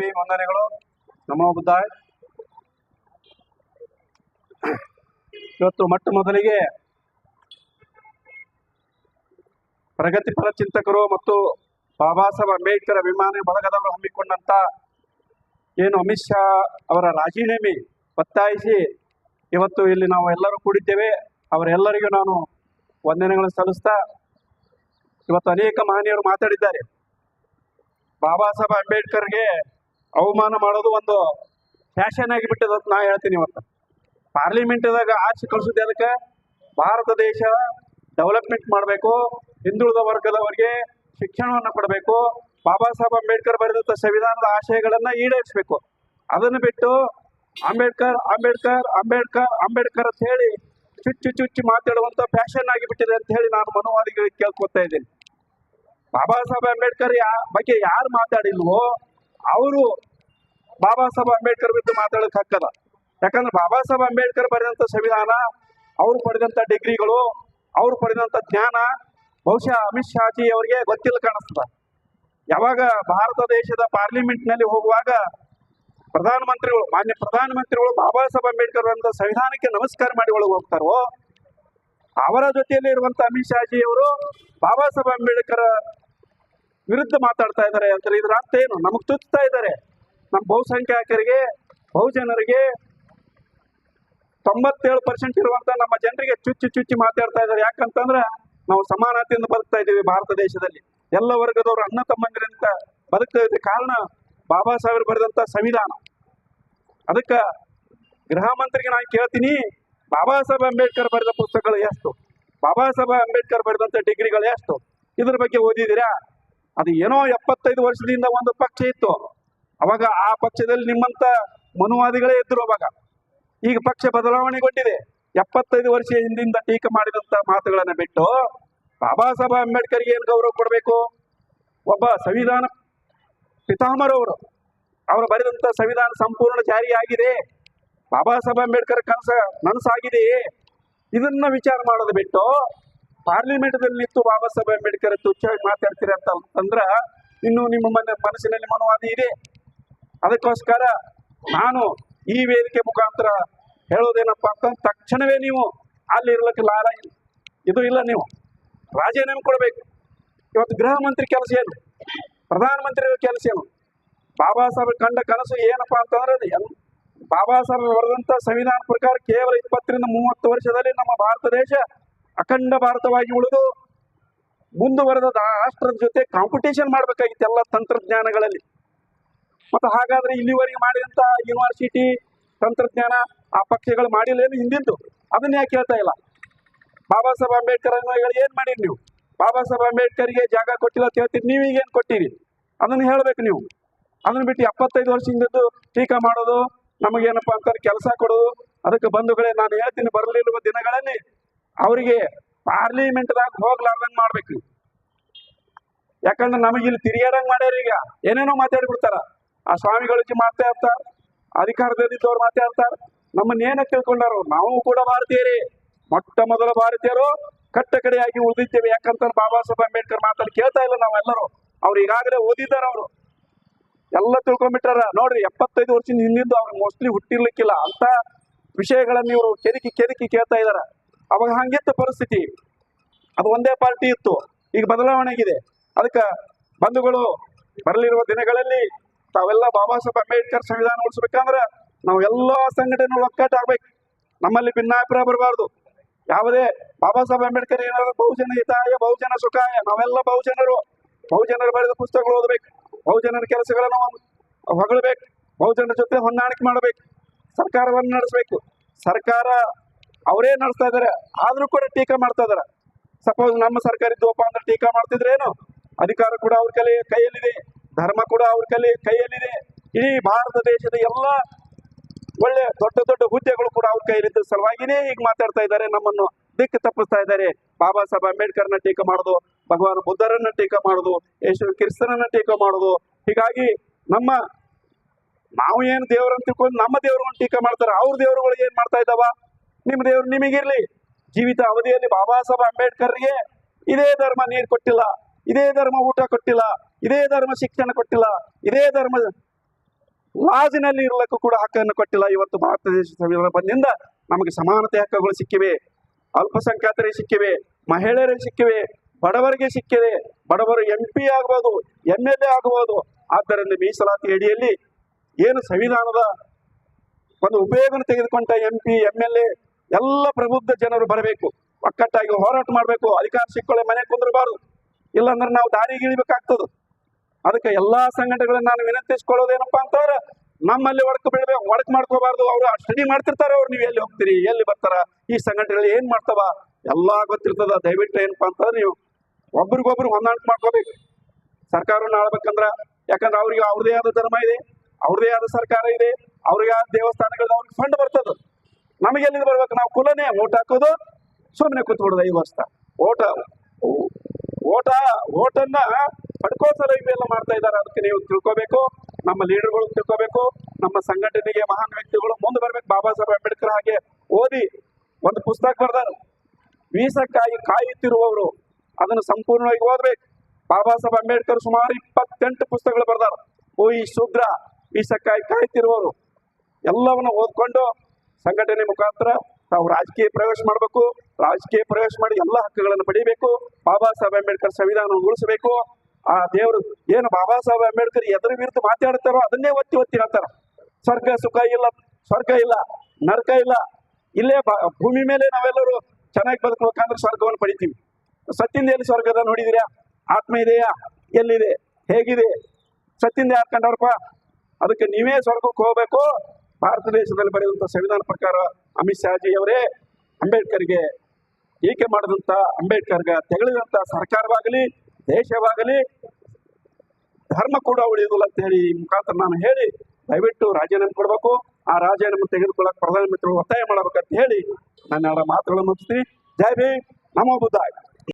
B ವಂದನೆಗಳು ನಮೋ ಬುದ್ಧಾಯ್. ಇವತ್ತು ಮೊಟ್ಟ ಮೊದಲಿಗೆ ಪ್ರಗತಿಪರ ಚಿಂತಕರು ಮತ್ತು ಬಾಬಾ ಸಾಹೇಬ್ ಅಂಬೇಡ್ಕರ್ ಅಭಿಮಾನಿ ಬಳಗದವರು ಹಮ್ಮಿಕೊಂಡಂತ ಏನು ಅಮಿತ್ ಶಾ ಅವರ ರಾಜೀನಾಮೆ ಒತ್ತಾಯಿಸಿ ಇವತ್ತು ಇಲ್ಲಿ ನಾವು ಎಲ್ಲರೂ ಕೂಡಿದ್ದೇವೆ. ಅವರೆಲ್ಲರಿಗೂ ನಾನು ವಂದನೆಗಳನ್ನು ಸಲ್ಲಿಸ್ತಾ ಇವತ್ತು ಅನೇಕ ಮಹನೀಯರು ಮಾತಾಡಿದ್ದಾರೆ. ಬಾಬಾ ಸಾಹೇಬ್ ಅಂಬೇಡ್ಕರ್ಗೆ ಅವಮಾನ ಮಾಡೋದು ಒಂದು ಫ್ಯಾಷನ್ ಆಗಿಬಿಟ್ಟಿದೆ ಅಂತ ನಾ ಹೇಳ್ತೀನಿ ಇವತ್ತು. ಪಾರ್ಲಿಮೆಂಟ್ದಾಗ ಆಚೆ ಕಳಿಸೋದು ಅದಕ್ಕೆ. ಭಾರತ ದೇಶ ಡೆವಲಪ್ಮೆಂಟ್ ಮಾಡಬೇಕು. ಹಿಂದುಳಿದ ವರ್ಗದವರಿಗೆ ಶಿಕ್ಷಣವನ್ನು ಕೊಡಬೇಕು. ಬಾಬಾ ಸಾಹೇಬ್ ಅಂಬೇಡ್ಕರ್ ಬರೆದಂಥ ಸಂವಿಧಾನದ ಆಶಯಗಳನ್ನು ಈಡೇರಿಸಬೇಕು. ಅದನ್ನು ಬಿಟ್ಟು ಅಂಬೇಡ್ಕರ್ ಅಂಬೇಡ್ಕರ್ ಅಂಬೇಡ್ಕರ್ ಅಂಬೇಡ್ಕರ್ ಅಂತ ಹೇಳಿ ಚುಚ್ಚು ಚುಚ್ಚು ಮಾತಾಡುವಂತ ಫ್ಯಾಷನ್ ಆಗಿಬಿಟ್ಟಿದೆ ಅಂತ ಹೇಳಿ ನಾನು ಮನೋವಾದಿಗಳಿಗೆ ಕೇಳ್ಕೊತಾ ಇದ್ದೀನಿ. ಬಾಬಾ ಸಾಹೇಬ್ ಅಂಬೇಡ್ಕರ್ ಯಾ ಬಗ್ಗೆ ಯಾರು ಮಾತಾಡಿಲ್ವೋ, ಅವರು ಬಾಬಾ ಸಾಹೇಬ್ ಅಂಬೇಡ್ಕರ್ ಬಿದ್ದು ಮಾತಾಡಕ್ ಹಕ್ಕದ ಯಾಕಂದ್ರೆ ಬಾಬಾ ಸಾಹೇಬ್ ಅಂಬೇಡ್ಕರ್ ಬರೆದಂತ ಸಂವಿಧಾನ, ಅವ್ರು ಪಡೆದಂತ ಡಿಗ್ರಿಗಳು, ಅವ್ರು ಪಡೆದಂತ ಜ್ಞಾನ, ಬಹುಶಃ ಅಮಿತ್ ಶಾಜಿ ಅವರಿಗೆ ಗೊತ್ತಿಲ್ಲ ಕಾಣಿಸ್ತದ ಯಾವಾಗ ಭಾರತ ದೇಶದ ಪಾರ್ಲಿಮೆಂಟ್ನಲ್ಲಿ ಹೋಗುವಾಗ ಪ್ರಧಾನಮಂತ್ರಿಗಳು, ಮಾನ್ಯ ಪ್ರಧಾನಮಂತ್ರಿಗಳು ಬಾಬಾ ಸಾಹೇಬ್ ಅಂಬೇಡ್ಕರ್ ಅಂತ ಸಂವಿಧಾನಕ್ಕೆ ನಮಸ್ಕಾರ ಮಾಡಿ ಒಳಗೆ ಹೋಗ್ತಾರೋ ಅವರ ಜೊತೆಯಲ್ಲಿ ಇರುವಂತ ಅಮಿತ್ ಶಾಜಿ ಅವರು ಬಾಬಾ ಸಾಹೇಬ್ ಅಂಬೇಡ್ಕರ್ ವಿರುದ್ಧ ಮಾತಾಡ್ತಾ ಇದ್ದಾರೆ ಅಂತ ಇದ್ರ ಅರ್ಥ ಏನು? ನಮಗ್ ತುಚ್ತಾ ಇದ್ದಾರೆ ನಮ್ಮ ಬಹುಸಂಖ್ಯಾತರಿಗೆ ಬಹುಜನರಿಗೆ ತೊಂಬತ್ತೇಳು ಪರ್ಸೆಂಟ್ ಇರುವಂತ ನಮ್ಮ ಜನರಿಗೆ ಚುಚ್ಚಿ ಚುಚ್ಚಿ ಮಾತಾಡ್ತಾ ಇದ್ದಾರೆ. ಯಾಕಂತಂದ್ರೆ ನಾವು ಸಮಾನತೆಯಿಂದ ಬದುಕ್ತಾ ಇದ್ದೀವಿ ಭಾರತ ದೇಶದಲ್ಲಿ. ಎಲ್ಲ ವರ್ಗದವರು ಅಣ್ಣ ತಮ್ಮಂದಿರಂತ ಬದುಕ್ತಾ ಇದ್ದ ಕಾರಣ ಬಾಬಾ ಸಾಹೇಬ್ ಬರೆದಂತ ಸಂವಿಧಾನ. ಅದಕ್ಕ ಗೃಹ ಮಂತ್ರಿಗೆ ನಾನು ಕೇಳ್ತೀನಿ, ಬಾಬಾ ಸಾಹೇಬ್ ಅಂಬೇಡ್ಕರ್ ಬರೆದ ಪುಸ್ತಕಗಳು ಎಷ್ಟು? ಬಾಬಾ ಸಾಹೇಬ್ ಅಂಬೇಡ್ಕರ್ ಬರೆದಂತ ಡಿಗ್ರಿಗಳು ಎಷ್ಟು? ಇದ್ರ ಬಗ್ಗೆ ಓದಿದಿರಾ ಅದು ಏನೋ ಎಪ್ಪತ್ತೈದು ವರ್ಷದಿಂದ ಒಂದು ಪಕ್ಷ ಇತ್ತು. ಅವಾಗ ಆ ಪಕ್ಷದಲ್ಲಿ ನಿಮ್ಮಂತ ಮನುವಾದಿಗಳೇ ಇದ್ರು ಅವಾಗ. ಈಗ ಪಕ್ಷ ಬದಲಾವಣೆಗೊಂಡಿದೆ. ಎಪ್ಪತ್ತೈದು ವರ್ಷ ಹಿಂದಿಂದ ಟೀಕೆ ಮಾಡಿದಂತ ಮಾತುಗಳನ್ನು ಬಿಟ್ಟು ಬಾಬಾ ಸಾಹೇಬ್ ಅಂಬೇಡ್ಕರ್ಗೆ ಏನು ಗೌರವ ಕೊಡಬೇಕು? ಒಬ್ಬ ಸಂವಿಧಾನ ಪಿತಾಮರವರು ಅವರು. ಬರೆದಂತ ಸಂವಿಧಾನ ಸಂಪೂರ್ಣ ಜಾರಿಯಾಗಿದೆ ಬಾಬಾ ಸಾಹೇಬ್ ಅಂಬೇಡ್ಕರ್ ಕನಸ ನನಸಾಗಿದೆಯೇ? ಇದನ್ನ ವಿಚಾರ ಮಾಡೋದು ಬಿಟ್ಟು ಪಾರ್ಲಿಮೆಂಟ್ದಲ್ಲಿ ನಿಂತು ಬಾಬಾ ಸಾಹೇಬ್ ಅಂಬೇಡ್ಕರ್ ತುಚ್ಛವಾಗಿ ಮಾತಾಡ್ತೀರಿ ಅಂತ ಅಂದ್ರ ಇನ್ನು ನಿಮ್ಮ ಮನ ಮನಸ್ಸಿನಲ್ಲಿ ಮನುವಾದಿ ಇದೆ. ಅದಕ್ಕೋಸ್ಕರ ನಾನು ಈ ವೇದಿಕೆ ಮುಖಾಂತರ ಹೇಳೋದೇನಪ್ಪ ಅಂತ ತಕ್ಷಣವೇ ನೀವು ಅಲ್ಲಿ ಇರ್ಲಿಕ್ಕೆ ಲಾರ ಇದು ಇಲ್ಲ ನೀವು. ರಾಜೀನಾಮೆ ಕೊಡಬೇಕು. ಇವತ್ತು ಗೃಹ ಮಂತ್ರಿ ಕೆಲಸ ಏನು? ಪ್ರಧಾನಮಂತ್ರಿ ಕೆಲಸ ಏನು? ಬಾಬಾ ಸಾಹೇಬ್ ಕಂಡ ಕನಸು ಏನಪ್ಪ ಅಂತಂದ್ರೆ ಬಾಬಾ ಸಾಹೇಬ್ ಬರೆದಂತ ಸಂವಿಧಾನ ಪ್ರಕಾರ ಕೇವಲ ಇಪ್ಪತ್ತರಿಂದ ಮೂವತ್ತು ವರ್ಷದಲ್ಲಿ ನಮ್ಮ ಭಾರತ ದೇಶ ಅಖಂಡ ಭಾರತವಾಗಿ ಉಳಿದು ಮುಂದುವರೆದ ರಾಷ್ಟ್ರದ ಜೊತೆ ಕಾಂಪಿಟೇಷನ್ ಮಾಡಬೇಕಾಗಿತ್ತು ಎಲ್ಲ ತಂತ್ರಜ್ಞಾನಗಳಲ್ಲಿ. ಮತ್ತೆ ಹಾಗಾದ್ರೆ ಇಲ್ಲಿವರೆಗೆ ಮಾಡಿದಂತ ಯೂನಿವರ್ಸಿಟಿ ತಂತ್ರಜ್ಞಾನ ಆ ಪಕ್ಷಗಳು ಮಾಡಿಲ್ಲ ಏನು ಹಿಂದಿಂದು ಅದನ್ನ ಯಾಕೆ ಹೇಳ್ತಾ ಇಲ್ಲ? ಬಾಬಾ ಸಾಹೇಬ್ ಅಂಬೇಡ್ಕರ್ ಏನ್ ಮಾಡಿರಿ ನೀವು? ಬಾಬಾ ಸಾಹೇಬ್ ಅಂಬೇಡ್ಕರ್ಗೆ ಜಾಗ ಕೊಟ್ಟಿಲ್ಲ ಅಂತ ಹೇಳ್ತೀರಿ, ನೀವು ಈಗ ಏನ್ ಕೊಟ್ಟಿರಿ? ಅದನ್ನ ಹೇಳ್ಬೇಕು ನೀವು. ಅದನ್ನ ಬಿಟ್ಟು ಎಪ್ಪತ್ತೈದು ವರ್ಷದಿಂದದ್ದು ಟೀಕಾ ಮಾಡೋದು ನಮಗೇನಪ್ಪ ಅಂತಾರೆ, ಕೆಲಸ ಕೊಡೋದು, ಅದಕ್ಕೆ ಬಂಧುಗಳೇ ನಾನು ಹೇಳ್ತೀನಿ ಬರಲಿರುವ ದಿನಗಳಲ್ಲಿ. ಅವರಿಗೆ ಪಾರ್ಲಿಮೆಂಟ್ದಾಗ ಹೋಗ್ಲಾರ್ದಂಗ್ ಮಾಡ್ಬೇಕು. ಯಾಕಂದ್ರೆ ನಮಗೆ ಇಲ್ಲಿ ತಿರುಗಾಡಂಗ್ ಮಾಡ್ಯಾರ ಈಗ ಏನೇನೋ ಮಾತಾಡ್ಬಿಡ್ತಾರ ಆ ಸ್ವಾಮಿಗಳು ಮಾತಾಡ್ತಾರೆ ಅಧಿಕಾರದಲ್ಲಿದ್ದವ್ರು ಮಾತಾಡ್ತಾರೆ ನಮ್ಮನ್ನ ಏನಕ್ಕೆ ತಿಳ್ಕೊಂಡಾರು ನಾವು ಕೂಡ ಭಾರತೀಯರೇ. ಮೊಟ್ಟ ಮೊದಲ ಭಾರತೀಯರು ಕಟ್ಟ ಕಡೆಯಾಗಿ ಉಳಿದಿದ್ದೇವೆ. ಯಾಕಂತ ಬಾಬಾ ಸಾಹೇಬ್ ಅಂಬೇಡ್ಕರ್ ಮಾತಲ್ಲಿ ಕೇಳ್ತಾ ಇಲ್ಲ ನಾವೆಲ್ಲರೂ. ಅವ್ರು ಈಗಾಗಲೇ ಓದಿದ್ದಾರೆ ಅವರು. ಎಲ್ಲ ತಿಳ್ಕೊಂಡ್ಬಿಟ್ಟಾರ. ನೋಡ್ರಿ, ಎಪ್ಪತ್ತೈದು ವರ್ಷ ಹಿಂದಿಂದು ಅವ್ರು ಮೋಸ್ಟ್ಲಿ ಹುಟ್ಟಿರ್ಲಿಕ್ಕಿಲ್ಲ. ಅಂತ ವಿಷಯಗಳನ್ನು ಇವರು ಕೆದಕಿ ಕೆದಕಿ ಕೇಳ್ತಾ ಇದಾರ. ಅವಾಗ ಹಂಗಿತ್ತು ಪರಿಸ್ಥಿತಿ. ಅದು ಒಂದೇ ಪಾರ್ಟಿ ಇತ್ತು. ಈಗ ಬದಲಾವಣೆ ಆಗಿದೆ ಅದಕ್ಕೆ ಬಂಧುಗಳು ಬರಲಿರುವ ದಿನಗಳಲ್ಲಿ ತಾವೆಲ್ಲ ಬಾಬಾ ಸಾಹೇಬ್ ಅಂಬೇಡ್ಕರ್ ಸಂವಿಧಾನ ಉಳಿಸ್ಬೇಕಂದ್ರೆ ನಾವು ಎಲ್ಲ ಸಂಘಟನೆ ಒಕ್ಕಟ್ಟಾಗಬೇಕು ನಮ್ಮಲ್ಲಿ ಭಿನ್ನಾಭಿಪ್ರಾಯ ಬರಬಾರ್ದು. ಯಾವುದೇ ಬಾಬಾ ಸಾಹೇಬ್ ಅಂಬೇಡ್ಕರ್ ಏನಾದ್ರು ಬಹುಜನ ಹಿತಾಯ ಬಹುಜನ ಸುಖಾಯ ನಾವೆಲ್ಲ ಬಹುಜನರು. ಬಹುಜನರು ಬರೆದ ಪುಸ್ತಕಗಳು ಓದಬೇಕು. ಬಹುಜನರ ಕೆಲಸಗಳನ್ನು ಹೊಗಳಬೇಕು. ಬಹುಜನರ ಜೊತೆ ಹೊಂದಾಣಿಕೆ ಮಾಡಬೇಕು. ಸರ್ಕಾರವನ್ನು ನಡೆಸಬೇಕು. ಸರ್ಕಾರ ಅವರೇ ನಡೆಸ್ತಾ ಇದ್ದಾರೆ. ಆದ್ರೂ ಕೂಡ ಟೀಕಾ ಮಾಡ್ತಾ ಇದಾರೆ ಸಪೋಸ್ ನಮ್ಮ ಸರ್ಕಾರ ಇದ್ವಪ್ಪ ಅಂದ್ರೆ ಟೀಕಾ ಮಾಡ್ತಿದ್ರೇನು ಅಧಿಕಾರ ಕೂಡ ಅವ್ರ ಕಲೆ ಕೈಯಲ್ಲಿದೆ. ಧರ್ಮ ಕೂಡ ಅವ್ರ ಕೈಲಿ, ಕೈಯಲ್ಲಿದೆ. ಇಡೀ ಭಾರತ ದೇಶದ ಎಲ್ಲ ಒಳ್ಳೆ ದೊಡ್ಡ ದೊಡ್ಡ ಹುದ್ದೆಗಳು ಕೂಡ ಅವ್ರ ಕೈಯಲ್ಲಿದ್ದ ಸಲುವಾಗಿನೇ ಈಗ ಮಾತಾಡ್ತಾ ಇದ್ದಾರೆ, ನಮ್ಮನ್ನು ದಿಕ್ಕು ತಪ್ಪಿಸ್ತಾ ಇದ್ದಾರೆ. ಬಾಬಾ ಸಾಹೇಬ್ ಅಂಬೇಡ್ಕರ್ನ ಟೀಕೆ ಮಾಡೋದು, ಭಗವಾನ್ ಬುದ್ಧರನ್ನ ಟೀಕೆ ಮಾಡೋದು, ಯೇಸು ಕ್ರಿಸ್ತನನ್ನ ಟೀಕೆ ಮಾಡೋದು. ಹೀಗಾಗಿ ನಮ್ಮ ನಾವು ಏನು ಅಂತ ತಿಳ್ಕೊಂಡು ನಮ್ಮ ದೇವರನ್ನ ಟೀಕೆ ಮಾಡ್ತಾರೆ, ಅವ್ರ ದೇವರುಗಳು ಏನ್ ಮಾಡ್ತಾ ಇದ್ದಾವ? ನಿಮ್ಮ ದೇವ್ರು ನಿಮಗಿರ್ಲಿ. ಜೀವಿತ ಅವಧಿಯಲ್ಲಿ ಬಾಬಾ ಸಾಹೇಬ್ ಅಂಬೇಡ್ಕರ್ಗೆ ಇದೇ ಧರ್ಮ ನೀರು ಕೊಟ್ಟಿಲ್ಲ, ಇದೇ ಧರ್ಮ ಊಟ ಕೊಟ್ಟಿಲ್ಲ. ಇದೇ ಧರ್ಮ ಶಿಕ್ಷಣ ಕೊಟ್ಟಿಲ್ಲ, ಇದೇ ಧರ್ಮ ಲಾಜಿನಲ್ಲಿ ಇರಲಿಕ್ಕೂ ಕೂಡ ಹಕ್ಕನ್ನು ಕೊಟ್ಟಿಲ್ಲ. ಇವತ್ತು ಭಾರತ ದೇಶ ಸಂವಿಧಾನ ಬಂದಿಂದ ನಮಗೆ ಸಮಾನತೆ ಹಕ್ಕುಗಳು ಸಿಕ್ಕಿವೆ, ಅಲ್ಪಸಂಖ್ಯಾತರಿಗೆ ಸಿಕ್ಕಿವೆ, ಮಹಿಳೆಯರಿಗೆ ಸಿಕ್ಕಿವೆ, ಬಡವರಿಗೆ ಸಿಕ್ಕಿದೆ. ಬಡವರು ಎಂ ಪಿ ಆಗ್ಬೋದು ಎಂ ಎಲ್ ಎ ಆಗ್ಬೋದು. ಆದ್ದರಿಂದ ಮೀಸಲಾತಿ ಅಡಿಯಲ್ಲಿ ಏನು ಸಂವಿಧಾನದ ಒಂದು ಉಪಯೋಗ ತೆಗೆದುಕೊಂಡ M P M L A ಎಲ್ಲ ಪ್ರಬುದ್ಧ ಜನರು ಬರಬೇಕು. ಒಕ್ಕಟ್ಟಾಗಿ ಹೋರಾಟ ಮಾಡಬೇಕು. ಅಧಿಕಾರ ಸಿಕ್ಕೊಳ್ಳೆ, ಮನೆ ಕುಂದ್ರಬಾರದು. ಇಲ್ಲಾಂದ್ರೆ ನಾವು ದಾರಿಗೆ ಇಳಿಬೇಕಾಗ್ತದೆ. ಅದಕ್ಕೆ ಎಲ್ಲಾ ಸಂಘಟನೆಗಳನ್ನ ನಾನು ವಿನಂತಿಸ್ಕೊಳ್ಳೋದೇನಪ್ಪ ಅಂತಂದ್ರೆ, ನಮ್ಮಲ್ಲಿ ಒಡಕು ಬಿಡ್ಬೇಕು ಒಡಕ್ ಮಾಡ್ಕೋಬಾರ್ದು. ಅವರು ಸ್ಟಡಿ ಮಾಡ್ತಿರ್ತಾರೆ ಅವ್ರು. ನೀವು ಎಲ್ಲಿ ಹೋಗ್ತೀರಿ? ಎಲ್ಲಿ ಬರ್ತಾರ? ಈ ಸಂಘಟನೆಗಳು ಏನ್ ಮಾಡ್ತಾವ? ಎಲ್ಲಾ ಗೊತ್ತಿರ್ತದ. ದಯವಿಟ್ಟು ಏನಪ್ಪಾ ಅಂತಂದ್ರೆ ನೀವು ಒಬ್ರಿಗೊಬ್ರು ಹೊಂದಾಣಿಕೆ ಮಾಡ್ಕೋಬೇಕು. ಸರ್ಕಾರವನ್ನು ಆಳ್ಬೇಕಂದ್ರ. ಯಾಕಂದ್ರೆ ಅವ್ರಿಗೆ ಅವ್ರದೇ ಆದ ಧರ್ಮ ಇದೆ, ಅವ್ರದೇ ಆದ ಸರ್ಕಾರ ಇದೆ, ಅವ್ರಿಗೆ ಆದ ದೇವಸ್ಥಾನಗಳು ಅವ್ರಿಗೆ ಫಂಡ್ ಬರ್ತದ. ನಮಗೆ ಎಲ್ಲಿಂದ ಬರ್ಬೇಕು? ನಾವು ಕುಲನೇ ಓಟ್ ಹಾಕೋದು ಸುಮ್ಮನೆ ಕೂತ್ಬಿಡೋದು ಐದು ವರ್ಷ. ಓಟ ಓಟ, ಓಟನ್ನ ಪಡ್ಕೋಸಲ ಇವೆಲ್ಲ ಮಾಡ್ತಾ ಇದ್ದಾರೆ, ಅದಕ್ಕೆ ನೀವು ತಿಳ್ಕೋಬೇಕು. ನಮ್ಮ ಲೀಡರ್ಗಳು ತಿಳ್ಕೋಬೇಕು. ನಮ್ಮ ಸಂಘಟನೆಗೆ ಮಹಾನ್ ವ್ಯಕ್ತಿಗಳು ಮುಂದೆ ಬರ್ಬೇಕು. ಬಾಬಾ ಸಾಹೇಬ್ ಅಂಬೇಡ್ಕರ್ ಹಾಗೆ ಓದಿ ಒಂದು ಪುಸ್ತಕ ಬರ್ದಾರ. ವೀಸಕ್ಕಾಗಿ ಕಾಯುತ್ತಿರುವವರು ಅದನ್ನು ಸಂಪೂರ್ಣವಾಗಿ ಓದ್ಬೇಕು. ಬಾಬಾ ಸಾಹೇಬ್ ಅಂಬೇಡ್ಕರ್ ಸುಮಾರು ಇಪ್ಪತ್ತೆಂಟು ಪುಸ್ತಕಗಳು ಬರ್ದಾರ. ಓ, ಈ ಶೂದ್ರ ವೀಸಕ್ಕಾಗಿ ಕಾಯುತ್ತಿರುವವರು. ಎಲ್ಲವನ್ನು ಓದ್ಕೊಂಡು ಸಂಘಟನೆ ಮುಖಾಂತರ ತಾವು ರಾಜಕೀಯ ಪ್ರವೇಶ ಮಾಡಬೇಕು. ರಾಜಕೀಯ ಪ್ರವೇಶ ಮಾಡಿ ಎಲ್ಲ ಹಕ್ಕುಗಳನ್ನು ಪಡಿಬೇಕು. ಬಾಬಾ ಸಾಹೇಬ್ ಅಂಬೇಡ್ಕರ್ ಸಂವಿಧಾನವನ್ನು ಉಳಿಸಬೇಕು. ಆ ದೇವರು ಏನು ಬಾಬಾ ಸಾಹೇಬ್ ಅಂಬೇಡ್ಕರ್ ಎದುರು ವಿರುದ್ಧ ಮಾತಾಡ್ತಾರೋ ಅದನ್ನೇ ಒತ್ತಿ ಒತ್ತಿ ಹೇಳ್ತಾರ. ಸ್ವರ್ಗ ಸುಖ ಇಲ್ಲ, ಸ್ವರ್ಗ ಇಲ್ಲ, ನರಕ ಇಲ್ಲ. ಇಲ್ಲೇ ಭೂಮಿ ಮೇಲೆ ನಾವೆಲ್ಲರೂ ಚೆನ್ನಾಗಿ ಬದುಕಬೇಕಂದ್ರೆ ಸ್ವರ್ಗವನ್ನು ಪಡಿತೀವಿ. ಸತ್ತಿಂದ ಎಲ್ಲಿ ಸ್ವರ್ಗದ ನೋಡಿದಿರಾ? ಆತ್ಮ ಇದೆಯಾ? ಎಲ್ಲಿದೆ? ಹೇಗಿದೆ? ಸತ್ತಿಂದ ಯಾರು ಕಂಡವ್ರಪ್ಪ? ಅದಕ್ಕೆ ನೀವೇ ಸ್ವರ್ಗಕ್ಕೆ ಹೋಗ್ಬೇಕು. ಭಾರತ ದೇಶದಲ್ಲಿ ಬರೆದಂತ ಸಂವಿಧಾನ ಪ್ರಕಾರ ಅಮಿತ್ ಶಾಜಿ ಅವರೇ ಅಂಬೇಡ್ಕರ್ಗೆ ಏಕೆ ಮಾಡಿದಂತ ಅಂಬೇಡ್ಕರ್ಗೆ ತೆಗಳಿದಂತ ಸರ್ಕಾರವಾಗಲಿ ದೇಶವಾಗಲಿ, ಧರ್ಮ ಕೂಡ ಉಳಿಯೋದಿಲ್ಲ ಅಂತ ಹೇಳಿ ಈ ಮುಖಾಂತರ ನಾನು ಹೇಳಿ, ದಯವಿಟ್ಟು ರಾಜೀನಾಮೆ ಕೊಡಬೇಕು. ಆ ರಾಜೀನಾಮೆ ತೆಗೆದುಕೊಳ್ಳಕ್ಕೆ ಪ್ರಧಾನಮಂತ್ರಿಗಳು ಒತ್ತಾಯ ಮಾಡಬೇಕಂತ ಹೇಳಿ ನನ್ನ ಮಾತುಗಳನ್ನು ಮುಗಿಸ್ತೀನಿ. ಜೈ ಭೀಮ್, ನಮೋ ಬುದ್ಧಾಯ್.